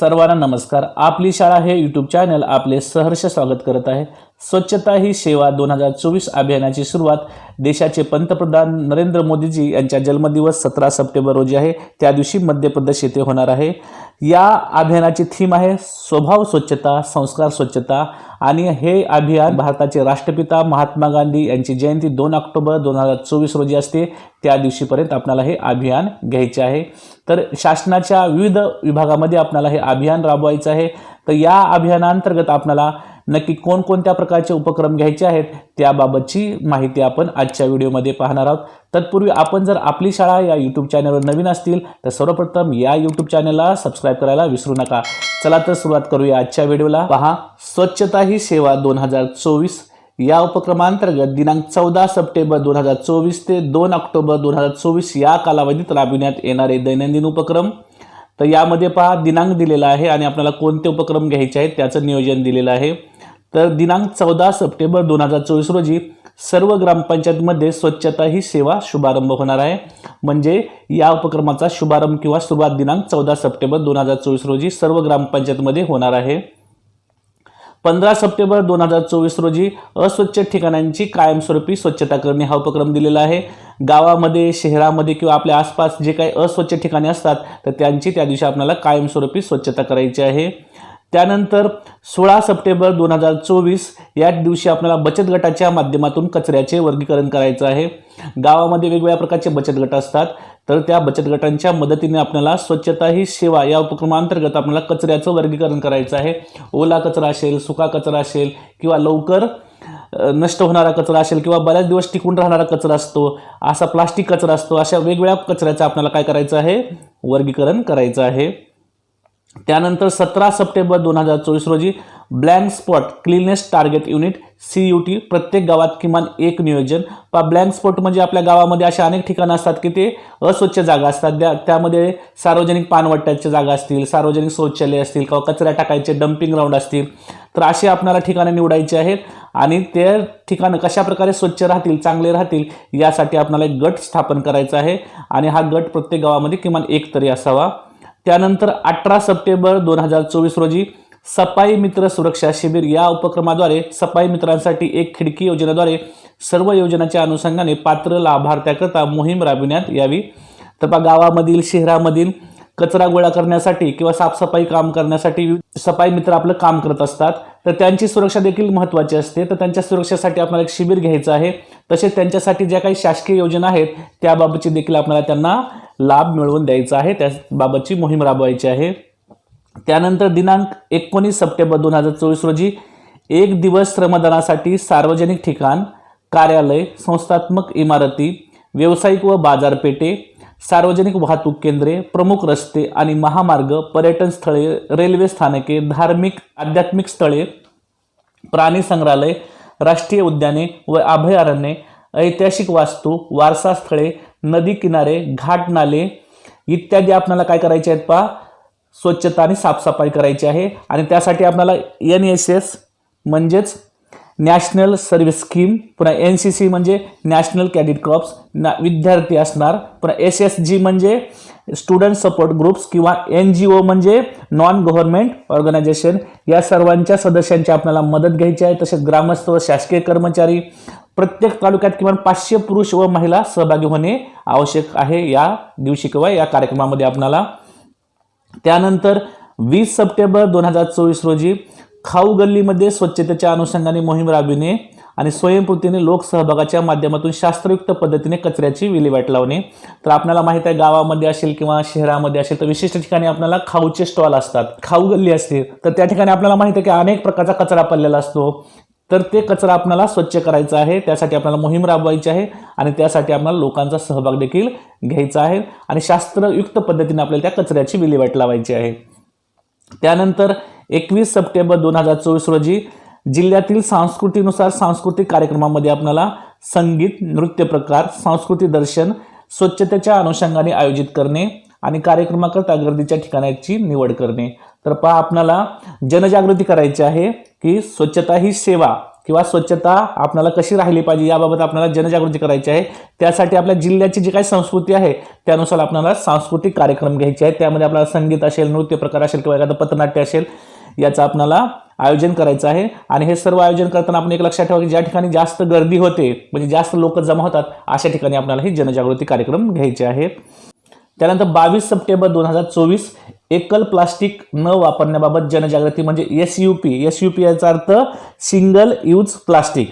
सर्वांना नमस्कार. आपली शाळा हे यूट्यूब चॅनल आपले सहर्ष स्वागत करत आहे. स्वच्छता ही सेवा दोन हजार चोवीस अभियानाची सुरुवात देशाचे पंतप्रधान नरेंद्र मोदीजी यांच्या जन्मदिवस सतरा सप्टेंबर रोजी आहे. त्या दिवशी मध्य प्रदेश येथे होणार आहे. या अभियानाची थीम आहे स्वभाव स्वच्छता संस्कार स्वच्छता आणि हे अभियान भारताचे राष्ट्रपिता महात्मा गांधी यांची जयंती दोन ऑक्टोबर दोन हजार चोवीस रोजी असते. त्या दिवशीपर्यंत आपल्याला हे अभियान घ्यायचे आहे. तर शासनाच्या विविध विभागामध्ये आपल्याला हे अभियान राबवायचं आहे. तर या अभियानांतर्गत आपल्याला नक्की कोणकोणत्या प्रकारचे उपक्रम घ्यायचे आहेत त्याबाबतची माहिती आपण आजच्या व्हिडिओमध्ये पाहणार आहोत. तत्पूर्वी आपण जर आपली शाळा या यूट्यूब चॅनलवर नवीन असतील तर सर्वप्रथम या यूट्यूब चॅनलला सबस्क्राईब करायला विसरू नका. चला तर सुरुवात करूया आजच्या व्हिडिओला. पहा स्वच्छता ही सेवा दोन हजार चोवीस या उपक्रमांतर्गत दिनांक चौदा सप्टेंबर दोन हजार चोवीस ते दोन ऑक्टोबर दोन हजार चोवीस या कालावधीत राबविण्यात येणारे दैनंदिन उपक्रम. तर यामध्ये पहा दिनांक दिलेला आहे आणि आपल्याला कोणते उपक्रम घ्यायचे आहेत त्याचं नियोजन दिलेलं आहे. तर दिनांक चौदा सप्टेंबर दोन हजार चोवीस रोजी सर्व ग्रामपंचायतमध्ये स्वच्छता ही सेवा शुभारंभ होणार आहे. म्हणजे या उपक्रमाचा शुभारंभ किंवा सुरुवात दिनांक चौदा सप्टेंबर दोन हजार चोवीस रोजी सर्व ग्रामपंचायतमध्ये होणार आहे. पंधरा सप्टेंबर दोन हजार चोवीस रोजी अस्वच्छ ठिकाणांची कायमस्वरूपी स्वच्छता करणे हा उपक्रम दिलेला आहे. गावामध्ये शहरामध्ये किंवा आपल्या आसपास जे काही अस्वच्छ ठिकाणे असतात तर त्यांची त्या दिवशी आपल्याला कायमस्वरूपी स्वच्छता करायची आहे. त्यानंतर सोळा सप्टेंबर दोन हजार चोवीस या दिवशी आपल्याला बचत गटाच्या माध्यमातून कचऱ्याचे वर्गीकरण करायचं आहे. गावामध्ये वेगवेगळ्या प्रकारचे बचत गट असतात. तर त्या बचत गटांच्या मदतीने आपल्याला स्वच्छता ही सेवा या उपक्रमांतर्गत आपल्याला कचऱ्याचं वर्गीकरण करायचं आहे. ओला कचरा असेल सुका कचरा असेल किंवा लवकर नष्ट होणारा कचरा असेल किंवा बऱ्याच दिवस टिकून राहणारा कचरा असतो असा प्लास्टिक कचरा असतो अशा वेगवेगळ्या कचऱ्याचं आपल्याला काय करायचं आहे? वर्गीकरण करायचं आहे. त्यानंतर सतरा सप्टेंबर दोन हजार चोवीस रोजी blank spot cleanness target unit C U T प्रत्येक गावात किमान एक नियोजन. पा ब्लँक स्पॉट म्हणजे आपल्या गावामध्ये अशा अनेक ठिकाणं असतात की ते अस्वच्छ जागा असतात. त्या त्यामध्ये सार्वजनिक पानवट्ट्याच्या जागा असतील सार्वजनिक शौचालय असतील किंवा कचरा टाकायचे डम्पिंग ग्राउंड असतील. तर असे आपल्याला ठिकाणं निवडायचे आहेत आणि ते ठिकाणं कशाप्रकारे स्वच्छ राहतील चांगले राहतील यासाठी आपणाला एक गट स्थापन करायचा आहे. आणि हा गट प्रत्येक गावामध्ये किमान एक तरी असावा. त्यानंतर अठरा सप्टेंबर दोन हजार चोवीस रोजी सफाई मित्र सुरक्षा शिबिर या उपक्रमाद्वारे सफाई मित्रांसाठी एक खिडकी योजनेद्वारे सर्व योजनाच्या अनुषंगाने पात्र लाभार्थ्याकरता मोहीम राबविण्यात यावी. तर बा गावामधील शहरामधील कचरा गोळा करण्यासाठी किंवा साफसफाई काम करण्यासाठी सफाई मित्र आपलं काम करत असतात. तर त्यांची सुरक्षा देखील महत्त्वाची असते. तर त्यांच्या सुरक्षेसाठी आपल्याला एक शिबिर घ्यायचं आहे. तसेच त्यांच्यासाठी ज्या काही शासकीय योजना आहेत त्याबाबतची देखील आपल्याला त्यांना लाभ मिळवून द्यायचा आहे. त्याबाबतची मोहीम राबवायची आहे. त्यानंतर दिनांक एकोणीस सप्टेंबर दोन हजार चोवीस रोजी एक दिवस श्रमदानासाठी सार्वजनिक ठिकाण कार्यालय संस्थात्मक इमारती व्यावसायिक व बाजारपेठे सार्वजनिक वाहतूक केंद्रे प्रमुख रस्ते आणि महामार्ग पर्यटन स्थळे रेल्वे स्थानके धार्मिक आध्यात्मिक स्थळे प्राणी संग्रहालय राष्ट्रीय उद्याने व अभयारण्ये ऐतिहासिक वास्तू वारसास्थळे नदी किनारे घाट नाले इत्यादी आपल्याला काय करायचे आहेत पहा? स्वच्छता आणि साफसफाई करायची आहे. आणि त्यासाठी आपल्याला एन एस एस म्हणजेच नॅशनल सर्व्हिस स्कीम पुन्हा एन सी सी म्हणजे नॅशनल कॅडेट क्रॉप्स ना विद्यार्थी असणार. पुन्हा एस एस जी म्हणजे स्टुडंट सपोर्ट ग्रुप्स किंवा एन जी ओ म्हणजे नॉन गव्हर्नमेंट ऑर्गनायझेशन या सर्वांच्या सदस्यांची आपल्याला मदत घ्यायची आहे. तसेच ग्रामस्थ व शासकीय कर्मचारी प्रत्येक तालुक्यात किमान पाचशे पुरुष व महिला सहभागी होणे आवश्यक आहे या दिवशी किंवा या कार्यक्रमामध्ये आपणाला. त्यानंतर वीस सप्टेंबर दोन हजार चोवीस रोजी खाऊ गल्लीमध्ये स्वच्छतेच्या अनुषंगाने मोहीम राबविणे आणि स्वयंपूर्तीने लोकसहभागाच्या माध्यमातून शास्त्रयुक्त पद्धतीने कचऱ्याची विल्हेवाट लावणे. तर आपल्याला माहीत आहे गावामध्ये असेल किंवा शहरामध्ये असेल तर विशिष्ट ठिकाणी आपल्याला खाऊचे स्टॉल असतात. खाऊ गल्ली असते तर त्या ठिकाणी आपल्याला माहिती आहे की अनेक प्रकारचा कचरा पडलेला असतो. तर ते कचरा आपल्याला स्वच्छ करायचा आहे. त्यासाठी आपल्याला मोहीम राबवायची आहे आणि त्यासाठी आपल्याला लोकांचा सहभाग देखील घ्यायचा आहे. आणि शास्त्रयुक्त पद्धतीने आपल्याला त्या कचऱ्याची विल्हेवाट लावायची आहे. त्यानंतर एकवीस सप्टेंबर दोन हजार चोवीस रोजी जिल्ह्यातील संस्कृतीनुसार सांस्कृतिक कार्यक्रमामध्ये आपल्याला संगीत नृत्य प्रकार सांस्कृतिक दर्शन स्वच्छतेच्या अनुषंगाने आयोजित करणे आणि कार्यक्रमाकरता गर्दीच्या ठिकाणाची निवड करणे. तर पहा आपणाला जनजागृती करायची आहे की स्वच्छता ही सेवा किंवा स्वच्छता आपल्याला कशी राहिली पाहिजे याबाबत आपल्याला जनजागृती करायची आहे. त्यासाठी आपल्या जिल्ह्याची जी काही संस्कृती आहे त्यानुसार आपल्याला सांस्कृतिक कार्यक्रम घ्यायचे आहेत. त्यामध्ये आपल्याला संगीत असेल नृत्य प्रकार असेल किंवा एखादं पथनाट्य असेल याचं आपल्याला आयोजन करायचं आहे. आणि हे सर्व आयोजन करताना आपण एक लक्षात ठेवा की ज्या ठिकाणी जास्त गर्दी होते म्हणजे जास्त लोक जमा होतात अशा ठिकाणी आपल्याला ही जनजागृती कार्यक्रम घ्यायचे आहेत. त्यानंतर बावीस सप्टेंबर दोन हजार चोवीस एकल प्लास्टिक न वापरण्याबाबत जनजागृती म्हणजे S U P S U P याचा अर्थ सिंगल यूज प्लास्टिक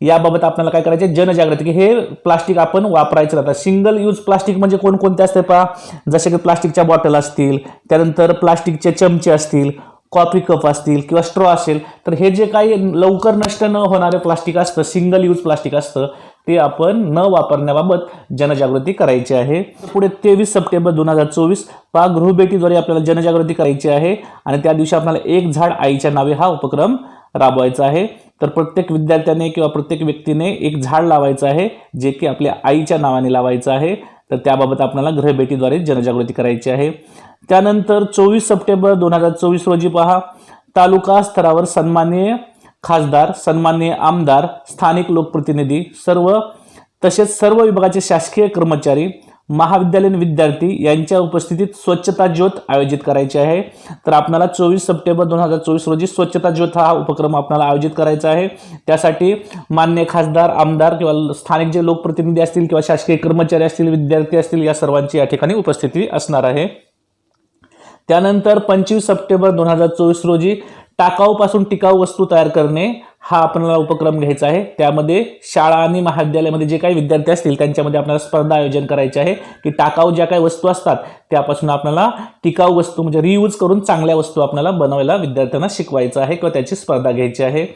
याबाबत आपल्याला काय करायचे जनजागृती. की हे प्लास्टिक आपण वापरायचं राहतं. सिंगल यूज प्लास्टिक म्हणजे कोणकोणते असते पहा? जसे की प्लास्टिकच्या बॉटल असतील त्यानंतर प्लास्टिकचे चमचे असतील कॉफी कप असतील किंवा स्ट्रॉ असेल तर हे जे काही लवकर नष्ट न होणारे प्लास्टिक असतं सिंगल यूज प्लास्टिक असतं ते आपण न वापरण्याबाबत जनजागृती करायची आहे. पुढे तेवीस सप्टेंबर दोन हजार चोवीस पा गृहभेटीद्वारे आपल्याला जनजागृती करायची आहे आणि त्या दिवशी आपल्याला एक झाड आईच्या नावे हा उपक्रम राबवायचा आहे. तर प्रत्येक विद्यार्थ्याने किंवा प्रत्येक व्यक्तीने एक झाड लावायचं आहे जे की आपल्या आईच्या नावाने लावायचं आहे. तर त्याबाबत आपल्याला गृहभेटीद्वारे जनजागृती करायची आहे. त्यानंतर चोवीस सप्टेंबर दोन हजार चोवीस रोजी पहा तालुका स्तरावर सन्माननीय खासदार सन्माननीय आमदार स्थानिक लोकप्रतिनिधी सर्व तसेच सर्व विभागाचे शासकीय कर्मचारी महाविद्यालयीन विद्यार्थी यांच्या उपस्थितीत स्वच्छता ज्योत आयोजित करायची आहे. तर आपल्याला चोवीस सप्टेंबर दोन हजार चोवीस रोजी स्वच्छता ज्योत हा उपक्रम आपल्याला आयोजित करायचा आहे. त्यासाठी मान्य खासदार आमदार किंवा स्थानिक जे लोकप्रतिनिधी असतील किंवा शासकीय कर्मचारी असतील विद्यार्थी असतील या सर्वांची या ठिकाणी उपस्थिती असणार आहे. त्यानंतर पंचवीस सप्टेंबर दोन हजार चोवीस रोजी टाकाऊपासून टिकाऊ वस्तू तयार करणे हा आपल्याला उपक्रम घ्यायचा आहे. त्यामध्ये शाळा आणि महाविद्यालयामध्ये जे काही विद्यार्थी असतील त्यांच्यामध्ये आपल्याला स्पर्धा आयोजन करायची आहे की टाकाऊ ज्या काही वस्तू असतात त्यापासून आपल्याला टिकाऊ वस्तू म्हणजे रियूज करून चांगल्या वस्तू आपल्याला बनवायला विद्यार्थ्यांना शिकवायचं आहे किंवा त्याची स्पर्धा घ्यायची आहे.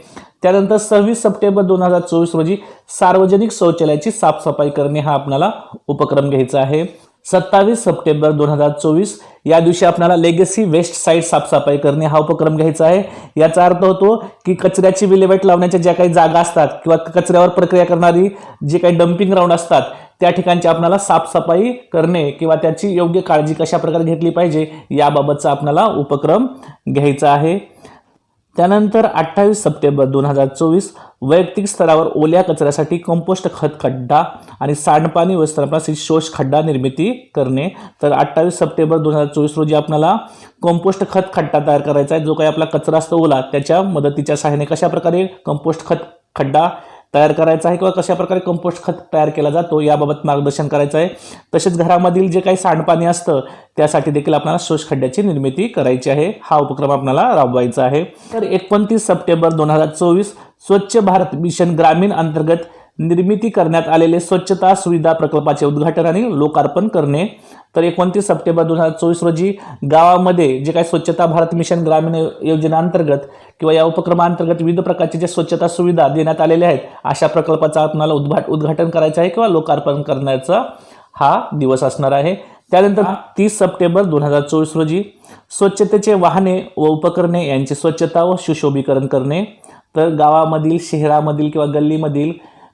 त्यानंतर सव्वीस सप्टेंबर दोन हजार चोवीस रोजी सार्वजनिक शौचालयाची साफसफाई करणे हा आपल्याला उपक्रम घ्यायचा आहे. सत्तावीस सप्टेंबर दोन हजार चोवीस. या दिवशी आपल्याला लेगसी वेस्ट साईड साफसफाई करणे हा उपक्रम घ्यायचा आहे. याचा अर्थ होतो की कचऱ्याची विल्हेवाट लावण्याच्या ज्या काही जागा असतात किंवा कचऱ्यावर प्रक्रिया करणारी जे काही डम्पिंग ग्राउंड असतात त्या ठिकाणची आपल्याला साफसफाई करणे किंवा त्याची योग्य काळजी कशा प्रकारे घेतली पाहिजे याबाबतचा आपल्याला उपक्रम घ्यायचा आहे. त्यानंतर अठ्ठावीस सप्टेंबर दोन हजार चोवीस वैयक्तिक स्तरावर ओल्या कचऱ्यासाठी कंपोस्ट खत खड्डा आणि सांडपाणी व्यवस्थापनासाठी शोष खड्डा निर्मिती करणे. तर अठ्ठावीस सप्टेंबर दोन हजार चोवीस रोजी आपल्याला कंपोस्ट खत खड्डा तयार करायचा आहे. जो काही आपला कचरा असतो ओला त्याच्या मदतीच्या सहाय्याने कशाप्रकारे कंपोस्ट खत खड्डा तयार करायचा आहे किंवा कशा प्रकारे कंपोस्ट खत तयार केला जातो याबाबत मार्गदर्शन करायचं आहे. तसेच घरामधील जे काही सांडपाणी असतं त्यासाठी देखील आपल्याला शोष खड्ड्याची निर्मिती करायची आहे. हा उपक्रम आपल्याला राबवायचा आहे. तर एकोणतीस सप्टेंबर दोन हजार चोवीस स्वच्छ भारत मिशन ग्रामीण अंतर्गत निर्मिती करण्यात आलेले स्वच्छता सुविधा प्रकल्पाचे उद्घाटन आणि लोकार्पण करणे. तर एकोणतीस सप्टेंबर दोन हजार चोवीस रोजी गावामध्ये जे काही स्वच्छता भारत मिशन ग्रामीण योजनेअंतर्गत किंवा या उपक्रमाअंतर्गत विविध प्रकारचे जे स्वच्छता सुविधा देण्यात आलेल्या आहेत अशा प्रकल्पाचा आपणाला उद्घाट उद्घाटन करायचं आहे किंवा लोकार्पण करण्याचा हा दिवस असणार आहे. त्यानंतर तीस सप्टेंबर दोन हजार चोवीस रोजी स्वच्छतेचे वाहने व उपकरणे यांची स्वच्छता व सुशोभीकरण करणे. तर गावामधील शहरामधील किंवा गल्लीमधील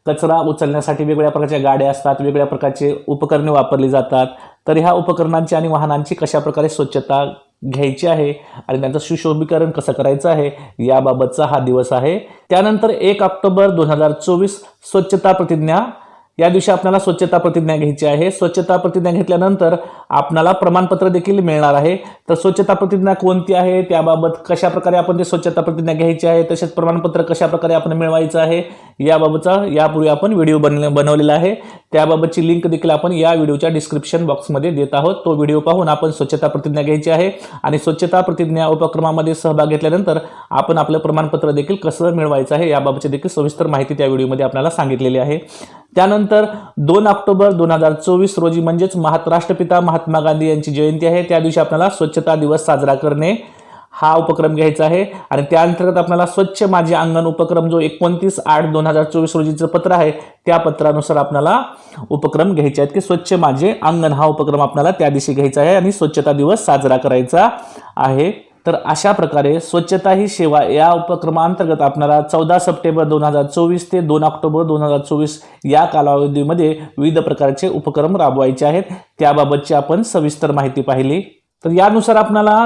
कचरा उचलण्यासाठी वेगवेगळ्या प्रकारच्या गाड्या असतात वेगवेगळ्या प्रकारचे उपकरणे वापरली जातात. तर ह्या उपकरणांची आणि वाहनांची कशाप्रकारे स्वच्छता घ्यायची आहे आणि त्यांचं सुशोभीकरण कसं करायचं आहे याबाबतचा हा दिवस आहे. त्यानंतर एक ऑक्टोबर दोन हजार चोवीस स्वच्छता प्रतिज्ञा या दिवशी आपल्याला स्वच्छता प्रतिज्ञा घ्यायची आहे. स्वच्छता प्रतिज्ञा घेतल्यानंतर आपल्याला प्रमाणपत्र देखील मिळणार आहे. तर स्वच्छता प्रतिज्ञा कोणती आहे? त्याबाबत कशा प्रकारे आपण ते स्वच्छता प्रतिज्ञा घ्यायची आहे? तसेच प्रमाणपत्र कशा प्रकारे आपण मिळवायचं आहे? याबाबतचा यापूर्वी आपण व्हिडिओ बन बनवलेला आहे. त्याबाबतची लिंक देखील आपण या व्हिडिओच्या डिस्क्रिप्शन बॉक्समध्ये देत आहोत. तो व्हिडिओ पाहून आपण स्वच्छता प्रतिज्ञा घ्यायची आहे. आणि स्वच्छता प्रतिज्ञा उपक्रमामध्ये सहभाग घेतल्यानंतर आपण आपलं प्रमाणपत्र देखील कसं मिळवायचं आहे याबाबतची देखील सविस्तर माहिती त्या व्हिडिओमध्ये आपल्याला सांगितलेली आहे. त्यानंतर दोन ऑक्टोबर दोन हजार चोवीस रोजी म्हणजेच महात राष्ट्रपिता महात्मा गांधी यांची जयंती आहे. त्या दिवशी आपल्याला स्वच्छता दिवस साजरा करणे हा उपक्रम घ्यायचा आहे. आणि त्या अंतर्गत आपल्याला स्वच्छ माझे अंगण उपक्रम जो एकोणतीस आठ दोन हजार चोवीस रोजीचं पत्र आहे त्या पत्रानुसार आपल्याला उपक्रम घ्यायचे आहेत की स्वच्छ माझे अंगण हा उपक्रम आपल्याला त्या दिवशी घ्यायचा आहे आणि स्वच्छता दिवस साजरा करायचा आहे. तर अशा प्रकारे स्वच्छता ही सेवा या उपक्रमांतर्गत आपणाला चौदा सप्टेंबर दोन हजार चोवीस ते दोन ऑक्टोबर दोन हजार चोवीस या कालावधीमध्ये विविध प्रकारचे उपक्रम राबवायचे आहेत. त्याबाबतची आपण सविस्तर माहिती पाहिली. तर यानुसार आपणाला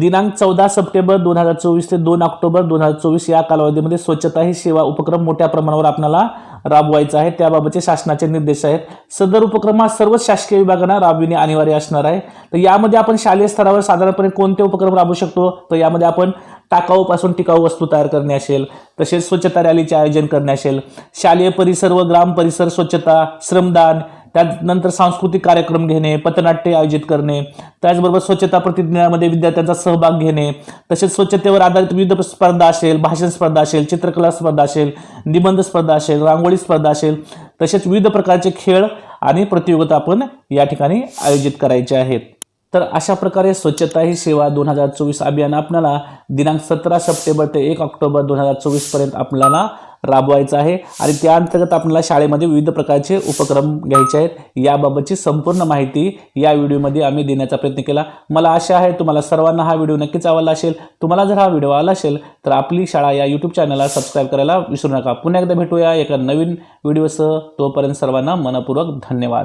दिनांक चौदा सप्टेंबर दोन हजार चोवीस ते दोन ऑक्टोबर दोन हजार चोवीस या कालावधीमध्ये स्वच्छता ही सेवा उपक्रम मोठ्या प्रमाणावर आपल्याला राबवायचा आहे. त्याबाबतचे शासनाचे निर्देश आहेत. सदर उपक्रम हा सर्वच शासकीय विभागांना राबविणे अनिवार्य असणार आहे. तर यामध्ये आपण शालेय स्तरावर साधारणपणे कोणते उपक्रम राबवू शकतो? तर यामध्ये आपण टाकाऊपासून टिकाऊ वस्तू तयार करणे असेल तसेच स्वच्छता रॅलीचे आयोजन करणे असेल शालेय परिसर व ग्राम परिसर स्वच्छता श्रमदान त्यानंतर सांस्कृतिक कार्यक्रम घेणे पथनाट्य आयोजित करणे त्याचबरोबर स्वच्छता प्रतिज्ञामध्ये विद्यार्थ्यांचा सहभाग घेणे तसेच स्वच्छतेवर आधारित विविध स्पर्धा असेल भाषण स्पर्धा असेल चित्रकला स्पर्धा असेल निबंध स्पर्धा असेल रांगोळी स्पर्धा असेल तसेच विविध प्रकारचे खेळ आणि प्रतियोगिता आपण या ठिकाणी आयोजित करायचे आहेत. तर अशा प्रकारे स्वच्छता ही सेवा दोन हजार चोवीस अभियान आपल्याला दिनांक सतरा सप्टेंबर ते एक ऑक्टोबर दोन हजार चोवीसपर्यंत आपल्याला राबवायचं आहे. आणि त्या अंतर्गत आपल्याला शाळेमध्ये विविध प्रकारचे उपक्रम घ्यायचे आहेत. याबाबतची संपूर्ण माहिती या व्हिडिओमध्ये आम्ही देण्याचा प्रयत्न केला. मला आशा आहे तुम्हाला सर्वांना हा व्हिडिओ नक्कीच आवडला असेल. तुम्हाला जर हा व्हिडिओ आला असेल तर आपली शाळा या यूट्यूब चॅनलला सबस्क्राईब करायला विसरू नका. पुन्हा एकदा भेटूया एका नवीन व्हिडिओसह. तोपर्यंत सर्वांना मनपूर्वक धन्यवाद.